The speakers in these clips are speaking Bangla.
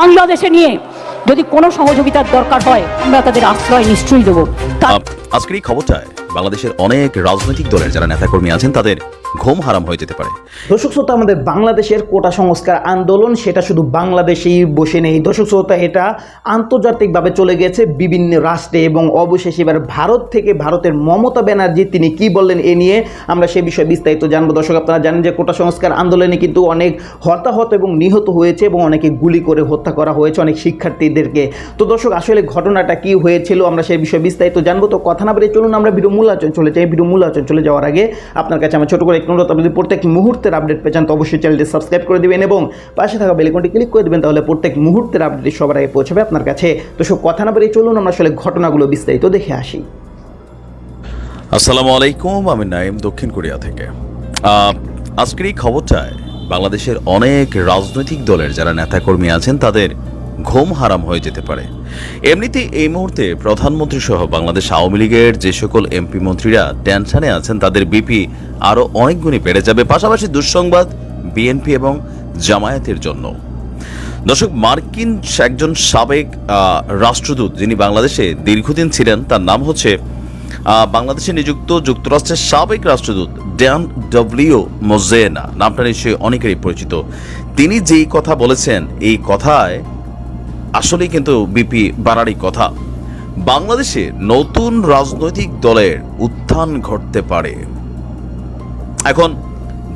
বাংলাদেশে নিয়ে যদি কোনো সহযোগিতার দরকার হয়, আমরা তাদের আশ্রয় নিশ্চয়ই দেবো। আজকের এই খবরটায় বাংলাদেশের অনেক রাজনৈতিক দলের যারা নেতাকর্মী আছেন, তাদের ঘুম হারাম হয়ে যেতে পারে। দর্শক শ্রোতা, আমাদের বাংলাদেশের কোটা সংস্কার আন্দোলন, সেটা শুধু বাংলাদেশেই বসে নেই। দর্শক শ্রোতা, এটা আন্তর্জাতিকভাবে চলে গেছে বিভিন্ন রাষ্ট্রে এবং অবশেষে এবার ভারত থেকে ভারতের মমতা ব্যানার্জি, তিনি কি বললেন এ নিয়ে আমরা সে বিষয়ে বিস্তারিত জানব। দর্শক, আপনারা জানেন যে কোটা সংস্কার আন্দোলনে কিন্তু অনেক হতাহত এবং নিহত হয়েছে এবং অনেকে গুলি করে হত্যা করা হয়েছে অনেক শিক্ষার্থীদেরকে। তো দর্শক, আসলে ঘটনাটা কি হয়েছিল আমরা সেই বিষয়ে বিস্তারিত জানব। তো কথা না বলে চলুন, আমরা ভিডিও মূল আচরণ চলে যাই। ভিডিও আচরণ চলে যাওয়ার আগে আপনার কাছে আমার ছোট করে অনুরোধ আপনি যদি প্রত্যেক মুহূর্তের আপডেট পেয়ে যান তো অবশ্যই চ্যানেলটি সাবস্ক্রাইব করে দিবেন এবং পাশে থাকা বেলিকনটি ক্লিক করে দিবেন, তাহলে প্রত্যেক মুহূর্তের আপডেট সবার আগে পৌঁছাবে আপনার কাছে। তো সব কথা না বলে চলুন, আমরা আসলে ঘটনাগুলো বিস্তারিত দেখে আসি। আসসালামু আলাইকুম, আমি নাইম দক্ষিণ কোরিয়া থেকে। আজকের এই খবরটায় বাংলাদেশের অনেক রাজনৈতিক দলের যারা নেতাকর্মী আছেন, তাদের ঘুম হারাম হয়ে যেতে পারে। এমনিতে এই মুহূর্তে প্রধানমন্ত্রী সহ বাংলাদেশ আওয়ামী লীগের যে সকল এমপি মন্ত্রীরা টেনশনে আছেন, তাদের বিপি আরও অনেক গুণই বেড়ে যাবে, পাশাপাশি দুঃসংবাদ, বিএনপি এবং জামায়াতের জন্য। দর্শক, মার্কিন একজন সাবেক রাষ্ট্রদূত যিনি বাংলাদেশে দীর্ঘদিন ছিলেন, তার নাম হচ্ছে বাংলাদেশে নিযুক্ত যুক্তরাষ্ট্রের সাবেক রাষ্ট্রদূত ড্যান ডব্লিউ মোজেনা। নামটা নিশ্চয়ই অনেকেরই পরিচিত। তিনি যেই কথা বলেছেন, এই কথায় আসলেই কিন্তু বিপি বাড়ারই কথা। বাংলাদেশে নতুন রাজনৈতিক দলের উত্থান ঘটতে পারে। এখন,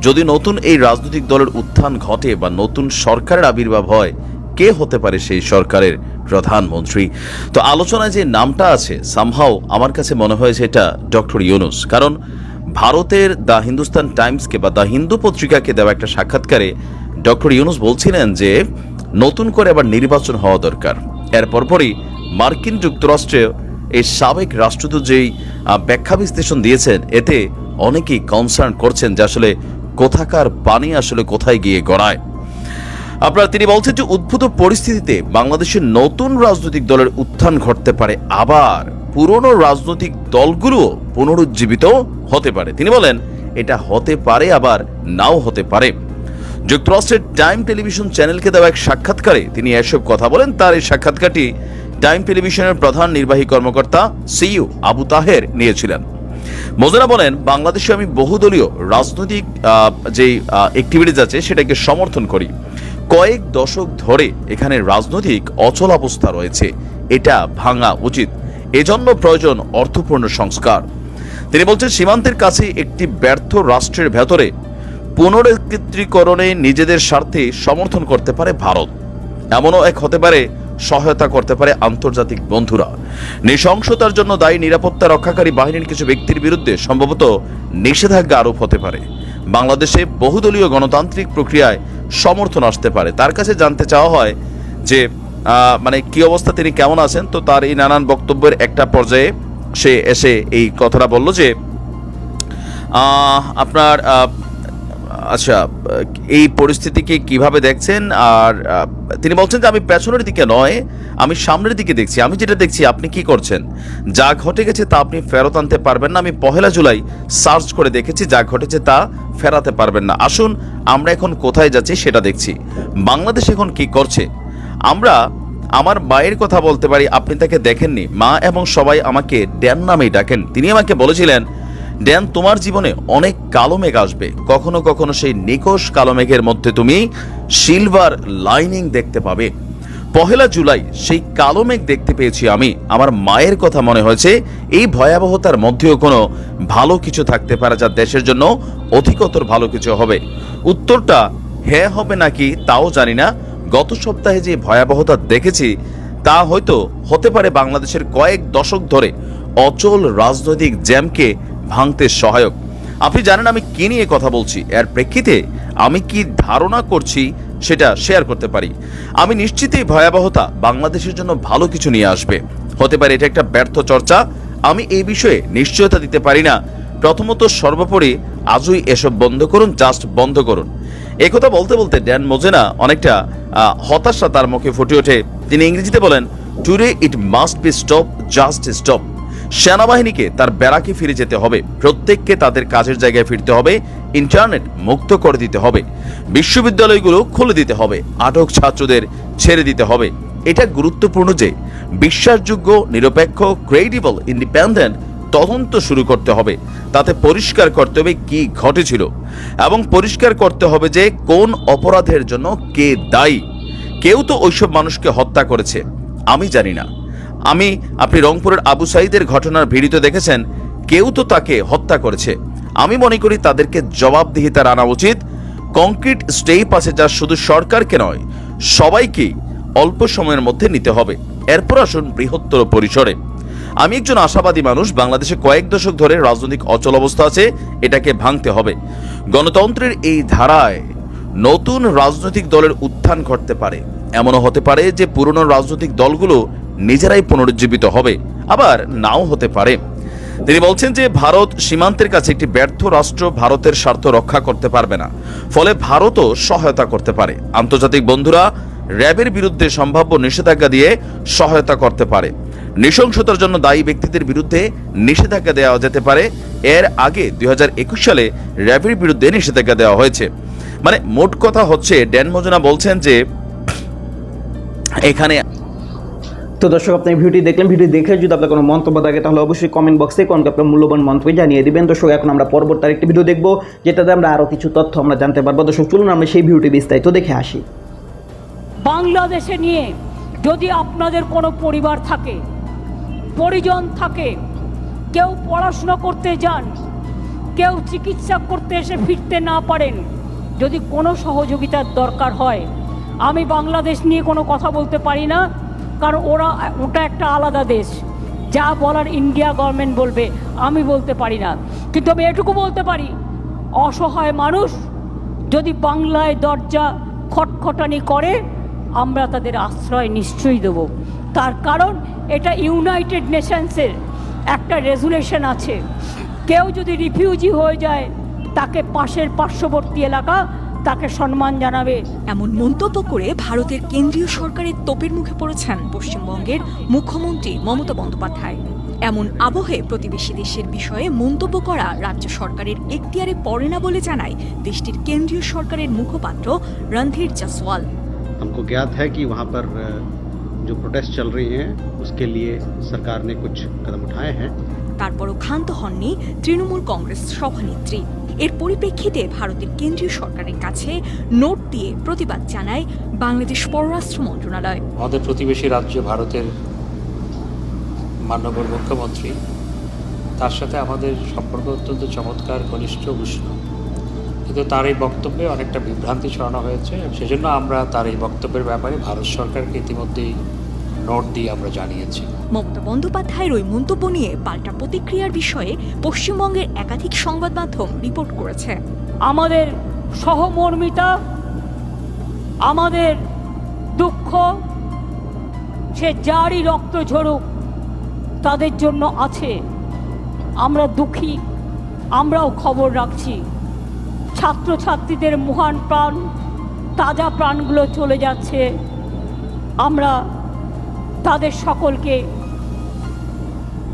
যদি নতুন এই রাজনৈতিক দলের উত্থান ঘটে বা নতুন সরকারের আবির্ভাব হয়, কে হতে পারে সেই সরকারের প্রধানমন্ত্রী? তো আলোচনায় যে নামটা আছে সামহাও আমার কাছে মনে হয়েছে এটা ডক্টর ইউনুস। কারণ, ভারতের দ্য হিন্দুস্তান টাইমসকে বা দ্য হিন্দু পত্রিকাকে দেওয়া একটা সাক্ষাৎকারে ডক্টর ইউনুস বলছিলেন যে নতুন করে আবার নির্বাচন হওয়া দরকার। এর পরপরই মার্কিন যুক্তরাষ্ট্রে এই সাবেক রাষ্ট্রদূত যেই ব্যাখ্যা বিশ্লেষণ দিয়েছেন, এতে অনেকেই কনসার্ন করছেন যে আসলে কোথাকার পানি আসলে কোথায় গিয়ে গড়ায়। আপনার তিনি বলছেন যে উদ্ভূত পরিস্থিতিতে বাংলাদেশের নতুন রাজনৈতিক দলের উত্থান ঘটতে পারে, আবার পুরনো রাজনৈতিক দলগুলো পুনরুজ্জীবিত হতে পারে। তিনি বলেন, এটা হতে পারে, আবার নাও হতে পারে। যুক্তরাষ্ট্রের টাইম টেলিভিশন চ্যানেলকে দেওয়া এক সাক্ষাৎকারে তিনি এসব কথা বলেন। তার এই সাক্ষাৎকারটি টাইম টেলিভিশনের প্রধান নির্বাহী কর্মকর্তা সিইউ আবু তাহের নিয়েছিলেন। মোজেনা বলেন বাংলাদেশে আমি বহুদলীয় রাজনৈতিক আহ, যেই অ্যাক্টিভিটিস আছে সেটাকে সমর্থন করি। কয়েক দশক ধরে এখানে রাজনৈতিক অচল অবস্থা রয়েছে। এটা ভাঙা উচিত। এজন্য প্রয়োজন অর্থপূর্ণ সংস্কার। তিনি বলছেন সীমান্তের কাছে একটি ব্যর্থ রাষ্ট্রের ভেতরে পুনরেকৃত্রীকরণে নিজেদের স্বার্থে সমর্থন করতে পারে ভারত। এমনও এক হতে পারে, সহায়তা করতে পারে আন্তর্জাতিক বন্ধুরা। নৃশংসতার জন্য দায়ী নিরাপত্তা রক্ষাকারী বাহিনীর কিছু ব্যক্তির বিরুদ্ধে সম্ভবত নিষেধাজ্ঞা আরোপ হতে পারে। বাংলাদেশে বহুদলীয় গণতান্ত্রিক প্রক্রিয়ায় সমর্থন আসতে পারে। তার কাছে জানতে চাওয়া হয় যে মানে কি অবস্থা, তিনি কেমন আছেন? তো তার এই নানান বক্তব্যের একটা পর্যায়ে সে এসে এই কথাটা বলল যে আপনার আচ্ছা এই পরিস্থিতিকে কীভাবে দেখছেন? আর তিনি বলছেন যে আমি পেছনের দিকে নয়, আমি সামনের দিকে দেখছি। আমি যেটা দেখছি, আপনি কি করছেন? যা ঘটে গেছে তা আপনি ফেরত আনতে পারবেন না। আমি পহেলা জুলাই সার্চ করে দেখেছি, যা ঘটেছে তা ফেরাতে পারবেন না। আসুন, আমরা এখন কোথায় যাচ্ছি সেটা দেখছি। বাংলাদেশ এখন কি করছে? আমরা, আমার মায়ের কথা বলতে পারি, আপনি তাকে দেখেননি। মা এবং সবাই আমাকে ড্যান নামেই ডাকেন। তিনি আমাকে বলেছিলেন ড্যান তোমার জীবনে অনেক কালো মেঘ আসবে। কখনো কখনো সেই নিকোষ কালো মেঘের মধ্যে তুমি সিলভার লাইনিং দেখতে পাবে। পহেলা জুলাই সেই কালো মেঘ দেখতে পেয়েছি আমি। আমার মায়ের কথা মনে হয়েছে, এই ভয়াবহতার মধ্যেও কোনো ভালো কিছু থাকতে পারে যা দেশের জন্য অধিকতর ভালো কিছু হবে। উত্তরটা হ্যাঁ হবে নাকি তাও জানি না। গত সপ্তাহে যে ভয়াবহতা দেখেছি, তা হয়তো হতে পারে বাংলাদেশের কয়েক দশক ধরে অচল রাজনৈতিক জ্যামকে ভাঙতে সহায়ক। আপনি জানেন আমি কি নিয়ে কথা বলছি? এর প্রেক্ষিতে আমি কি ধারণা করছি সেটা শেয়ার করতে পারি। আমি নিশ্চিত এই ভয়াবহতা বাংলাদেশের জন্য ভালো কিছু নিয়ে আসবে। হতে পারে এটা একটা ব্যর্থ চর্চা। আমি এই বিষয়ে নিশ্চয়তা দিতে পারি না। প্রথমত সর্বোপরি আজই এসব বন্ধ করুন জাস্ট বন্ধ করুন। একথা বলতে বলতে ড্যান মোজেনা অনেকটা হতাশা তার মুখে ফুটে ওঠে। তিনি ইংরেজিতে বলেন today it must be stop just stop সেনাবাহিনীকে তার ব্যারাকে ফিরে যেতে হবে। প্রত্যেককে তাদের কাজের জায়গায় ফিরতে হবে। ইন্টারনেট মুক্ত করে দিতে হবে। বিশ্ববিদ্যালয়গুলো খুলে দিতে হবে। আটক ছাত্রদের ছেড়ে দিতে হবে। এটা গুরুত্বপূর্ণ যে বিশ্বাসযোগ্য, নিরপেক্ষ ক্রেডিবল ইন্ডিপেন্ডেন্ট তদন্ত শুরু করতে হবে। তাতে পরিষ্কার করতে হবে কি ঘটেছিল এবং পরিষ্কার করতে হবে যে কোন অপরাধের জন্য কে দায়ী। কেউ তো ওইসব মানুষকে হত্যা করেছে। আমি জানি না। আমি, আপনি রংপুরের আবু সাইদের ঘটনার ভিডিওতে দেখেছেন, কেউ তো তাকে হত্যা করেছে। আমি মনে করি তাদেরকে জবাবদিহিতার আনা উচিত। কংক্রিট স্টেপ আছে যা শুধু সরকারকে নয়, সবাইকেই অল্প সময়ের মধ্যে নিতে হবে। এরপর আসুন বৃহত্তর পরিসরে। আমি একজন আশাবাদী মানুষ, বাংলাদেশে কয়েক দশক ধরে রাজনৈতিক অচল অবস্থা আছে, এটাকে ভাঙতে হবে। গণতন্ত্রের এই ধারায় নতুন রাজনৈতিক দলের উত্থান ঘটতে পারে। এমনও হতে পারে যে পুরনো রাজনৈতিক দলগুলো নিজেরাই পুনরুজ্জীবিত হবে, আবার নাও হতে পারে। তিনি বলছেন যে, ভারত সীমান্তের কাছে একটি ব্যর্থ রাষ্ট্র ভারতের স্বার্থ রক্ষা করতে পারবে না। ফলে ভারতও সহায়তা করতে পারে। আন্তর্জাতিক বন্ধুরা র্যাবের বিরুদ্ধে সম্ভাব্য নিষেধাজ্ঞা দিয়ে সহায়তা করতে পারে। নৃশংসতার জন্য দায়ী ব্যক্তিদের বিরুদ্ধে নিষেধাজ্ঞা দেওয়া যেতে পারে। এর আগে দুই হাজার একুশ সালে র্যাবের বিরুদ্ধে নিষেধাজ্ঞা দেওয়া হয়েছে। মানে মোট কথা হচ্ছে, ড্যান মজনা বলছেন যে, এখানে তো দর্শক, আপনি ভিডিওটি দেখলেন, ভিডিও দেখে যদি আপনার কোনো মন্তব্য থাকে, তাহলে অবশ্যই কমেন্ট বক্সে কোনকে আপনার মূল্যবান মন্তব্য জানিয়ে দেবেন। দর্শক, এখন আমরা পরবর্তী আরেকটি ভিডিও দেখব, যেটাতে আমরা আরও কিছু তথ্য আমরা জানতে পারব। দর্শক, চলুন আমরা সেই ভিডিওটি বিস্তারিত দেখে আসি। বাংলাদেশে নিয়ে যদি আপনাদের কোনো পরিবার থাকে, পরিজন থাকে, কেউ পড়াশোনা করতে যান, কেউ চিকিৎসা করতে এসে ফিরতে না পারেন, যদি কোনো সহযোগিতার দরকার হয়, আমি বাংলাদেশ নিয়ে কোনো কথা বলতে পারি না। কারণ ওরা, ওটা একটা আলাদা দেশ। যা বলার ইন্ডিয়া গভর্নমেন্ট বলবে, আমি বলতে পারি না। কিন্তু আমি এটুকু বলতে পারি, অসহায় মানুষ যদি বাংলায় দরজা খটখটানি করে, আমরা তাদের আশ্রয় নিশ্চয়ই দেব। তার কারণ, এটা ইউনাইটেড নেশনসের একটা রেজুলেশন আছে। কেউ যদি রিফিউজি হয়ে যায়, তাকে পাশের পার্শ্ববর্তী এলাকা তাকে সম্মান জানাবে এমন মন্তব্য করে ভারতের কেন্দ্রীয় সরকারের তোপের মুখে পড়েছেন পশ্চিমবঙ্গের মুখ্যমন্ত্রী মমতা বন্দ্যোপাধ্যায় এমন আবহে প্রতিবেশী দেশের বিষয়ে মন্তব্য করা রাজ্য সরকারের এখতিয়ারে পড়ে না বলে জানায় দেশটির কেন্দ্রীয় সরকারের মুখপাত্র রণধীর জাসওয়াল हमको ज्ञात है कि वहाँ पर अ, जो प्रोटेस्ट चल रही हैं उसके लिए सरकार ने कुछ कदम उठाए हैं তারপরও ক্ষান্ত হননি তৃণমূল কংগ্রেস সভানেত্রী এর পরিপ্রেক্ষিতে ভারতের কেন্দ্রীয় সরকারের কাছে নোট দিয়ে প্রতিবাদ জানায় বাংলাদেশ পররাষ্ট্র মন্ত্রণালয়। আমাদের প্রতিবেশী রাজ্য ভারতের মাননীয় মুখ্যমন্ত্রী, তার সাথে আমাদের সম্পর্ক অত্যন্ত চমৎকার, ঘনিষ্ঠ, উষ্ণ। কিন্তু তার এই বক্তব্যে অনেকটা বিভ্রান্তি ছড়ানো হয়েছে, সেজন্য আমরা তার এই বক্তব্যের ব্যাপারে ভারত সরকারকে ইতিমধ্যেই নোট দিয়ে আমরা জানিয়েছি। মমতা বন্দ্যোপাধ্যায়ের ওই মন্তব্য নিয়ে পাল্টা প্রতিক্রিয়ার বিষয়ে পশ্চিমবঙ্গের একাধিক সংবাদ মাধ্যম রিপোর্ট করেছে। আমাদের সহমর্মিতা আমাদের দুঃখ সে যারই রক্ত ঝরুক তাদের জন্য আছে। আমরা দুঃখী আমরাও খবর রাখছি। ছাত্রছাত্রীদের মহান প্রাণ তাজা প্রাণগুলো চলে যাচ্ছে। আমরা তাদের সকলকে।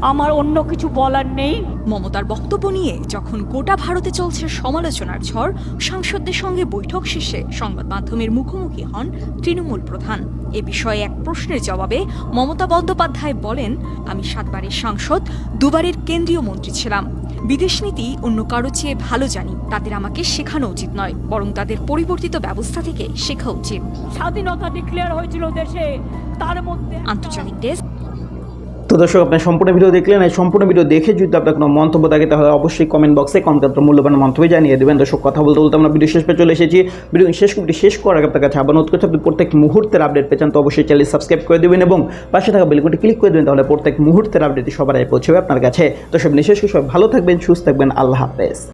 আমার অন্য কিছু বলার নেই। মমতার বক্তব্য নিয়ে যখন গোটা ভারতে চলছে সমালোচনার ঝড়, সাংসদদের সঙ্গে বৈঠক শেষে সংবাদ মাধ্যমের মুখোমুখি হন তৃণমূল প্রধান। এ বিষয়ে এক প্রশ্নের জবাবে মমতা বন্দ্যোপাধ্যায় বলেন, আমি সাতবারের সাংসদ, দুবারের কেন্দ্রীয় মন্ত্রী ছিলাম। বিদেশ নীতি অন্য কারও চেয়ে ভালো জানি তাদের আমাকে শেখানো উচিত নয় বরং তাদের পরিবর্তিত ব্যবস্থা থেকে শেখা উচিত। স্বাধীনতা ডিক্লেয়ার হয়েছিল দেশে তার মধ্যে আন্তর্জাতিক ডেস্ক তো দর্শক, আপনার সম্পূর্ণ ভিডিও দেখলেন। এই সম্পূর্ণ ভিডিও দেখে যদি আপনার কোনো মন্তব্য থাকে, তাহলে অবশ্যই কমেন্ট বক্সে কমেন্ট আপনার মূল্যবান মন্তব্য জানিয়ে দেবেন। দর্শক, কথা বলতে বলতে আমরা ভিডিও শেষ পেয়ে চলে এসেছি। ভিডিও শেষ ভিডিও শেষ করার আগে আপনার কাছে আবার অনুরোধ করছি, আপনি প্রত্যেক মুহূর্তের আপডেট পেয়েছেন তো অবশ্যই চ্যানেল সাবস্ক্রাইব করে দেবেন এবং পাশে থাকা বেলকুটি ক্লিক করে দেবেন, তাহলে প্রত্যেক মুহূর্তের আপডেটই সবার আগে পৌঁছবে আপনার কাছে। তো সব নিঃশেষ সব ভালো থাকবেন, সুস্থ থাকবেন, আল্লাহ হাফেজ।